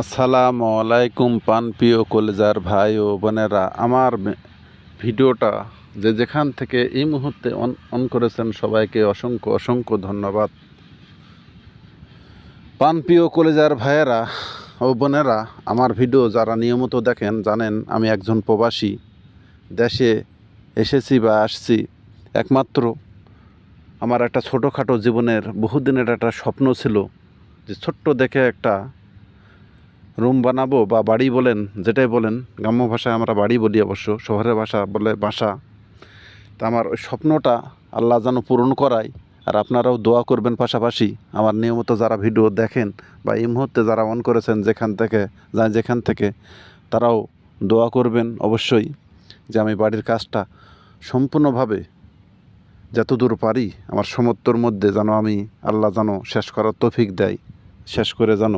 আসসালামু আলাইকুম পান প্রিয় কলেজার ভাই ও বোনেরা। আমার ভিডিওটা যে যেখান থেকে এই মুহূর্তে অন অন করেছেন সবাইকে অসংখ্য অসংখ্য ধন্যবাদ। পান প্রিয় কলেজার ভাইয়েরা ও বোনেরা, আমার ভিডিও যারা নিয়মিত দেখেন জানেন আমি একজন প্রবাসী। দেশে এসেছি বা আসছি। একমাত্র আমার একটা ছোটোখাটো জীবনের, বহুদিনের একটা স্বপ্ন ছিল যে ছোট্ট দেখে একটা রুম বানাবো বা বাড়ি বলেন, যেটাই বলেন, গ্রাম্য ভাষায় আমরা বাড়ি বলি অবশ্য, শহরের ভাষা বলে বাসা। তা আমার ওই স্বপ্নটা আল্লাহ যেন পূরণ করায়, আর আপনারাও দোয়া করবেন পাশাপাশি। আমার নিয়মিত যারা ভিডিও দেখেন বা এই মুহূর্তে যারা অন করেছেন যেখান থেকে যা যেখান থেকে, তারাও দোয়া করবেন অবশ্যই যে আমি বাড়ির কাজটা সম্পূর্ণভাবে যতদূর পারি, আমার সমত্বর মধ্যে যেন আমি আল্লাহ যেন শেষ করার তৌফিক দেয়, শেষ করে যেন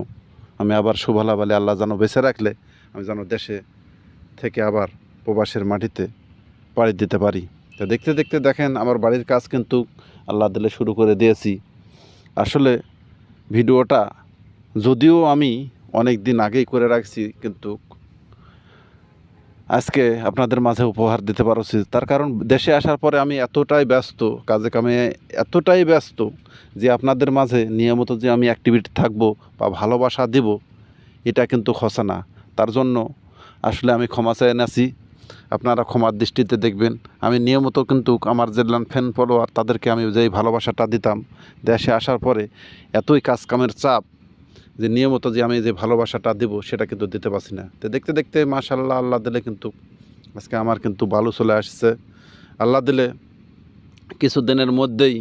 আমি আবার সুভালা বলে আল্লাহ যেন বেছে রাখলে, আমি যেন দেশে থেকে আবার প্রবাসের মাটিতে পাড়ি দিতে পারি। তো দেখতে দেখতে দেখেন, আমার বাড়ির কাজ কিন্তু আল্লাহ দিলে শুরু করে দিয়েছি। আসলে ভিডিওটা যদিও আমি অনেক দিন আগেই করে রাখছি, কিন্তু আজকে আপনাদের মাঝে উপহার দিতে পারছি। তার কারণ দেশে আসার পরে আমি এতটাই ব্যস্ত, কাজে কামে এতটাই ব্যস্ত যে আপনাদের মাঝে নিয়মিত যে আমি অ্যাক্টিভিটি থাকব বা ভালোবাসা দেব, এটা কিন্তু খসা না। তার জন্য আসলে আমি ক্ষমা চাই নাছি। আপনারা ক্ষমার দৃষ্টিতে দেখবেন। আমি নিয়মিত কিন্তু আমার যে ফ্যান ফলোয়ার তাদেরকে আমি যেই ভালোবাসাটা দিতাম, দেশে আসার পরে এতই কাজ কামের চাপ যে নিয়মিত যে আমি যে ভালোবাসাটা দেব, সেটা কিন্তু দিতে পারছি না। তো দেখতে দেখতে মাশাল্লাহ আল্লাহ দিলে কিন্তু আজকে আমার কিন্তু ভালো চলে আসছে। আল্লাহ দিলে কিছুদিনের মধ্যেই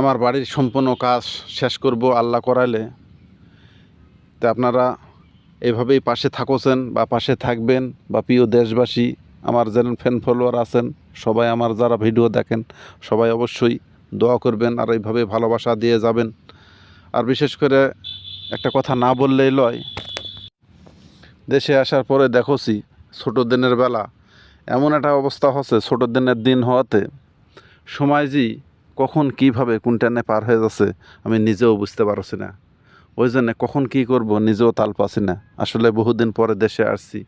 আমার বাড়ির সম্পূর্ণ কাজ শেষ করব আল্লাহ করাইলে। তা আপনারা এভাবেই পাশে থাকোছেন বা পাশে থাকবেন বা প্রিয় দেশবাসী, আমার যেন ফ্যান ফলোয়ার আছেন, সবাই আমার যারা ভিডিও দেখেন, সবাই অবশ্যই দোয়া করবেন আর এইভাবে ভালোবাসা দিয়ে যাবেন। আর বিশেষ করে একটা কথা না বললেই লয়। দেশে আসার পরে দেখোছি ছোটো দিনের বেলা। এমন একটা অবস্থা হচ্ছে ছোটো দিনের দিন হওয়াতে। সময় জি কখন কীভাবে কোনটানে পার হয়ে যাচ্ছে, আমি নিজেও বুঝতে পারছি না। ওই জন্যে কখন কী করব, নিজেও তাল পাচ্ছি না। আসলে বহুদিন পরে দেশে আসছি।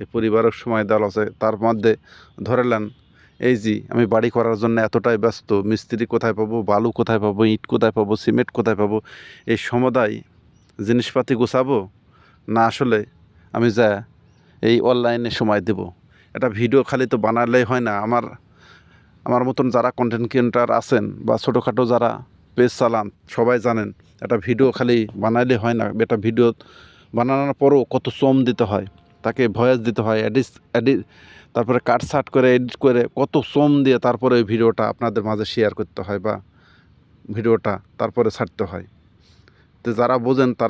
এই পরিবারের সময় দল আছে তার মধ্যে ধরেলেন এই জি আমি বাড়ি করার জন্য এতটাই ব্যস্ত, মিস্ত্রি কোথায় পাবো, বালু কোথায় পাবো, ইট কোথায় পাবো, সিমেন্ট কোথায় পাবো, এই সমুদায় জিনিসপাতি গোছাবো? না, আসলে আমি যা, এই অনলাইনে সময় দেব। এটা ভিডিও খালি তো বানালেই হয় না। আমার আমার মতন যারা কন্টেন্ট ক্রিয়েটার আছেন বা ছোটোখাটো যারা পেজ চালান, সবাই জানেন একটা ভিডিও খালি বানাইলে হয় না। এটা ভিডিও বানানোর পরও কত শ্রম দিতে হয়, তাকে ভয়েস দিতে হয় এডিট এডিট তারপরে কাট সাট করে এডিট করে কত শ্রম দিয়ে তারপরে ওই ভিডিওটা আপনাদের মাঝে শেয়ার করতে হয় বা ভিডিওটা তারপরে ছাড়তে হয়। তো যারা বোঝেন তারা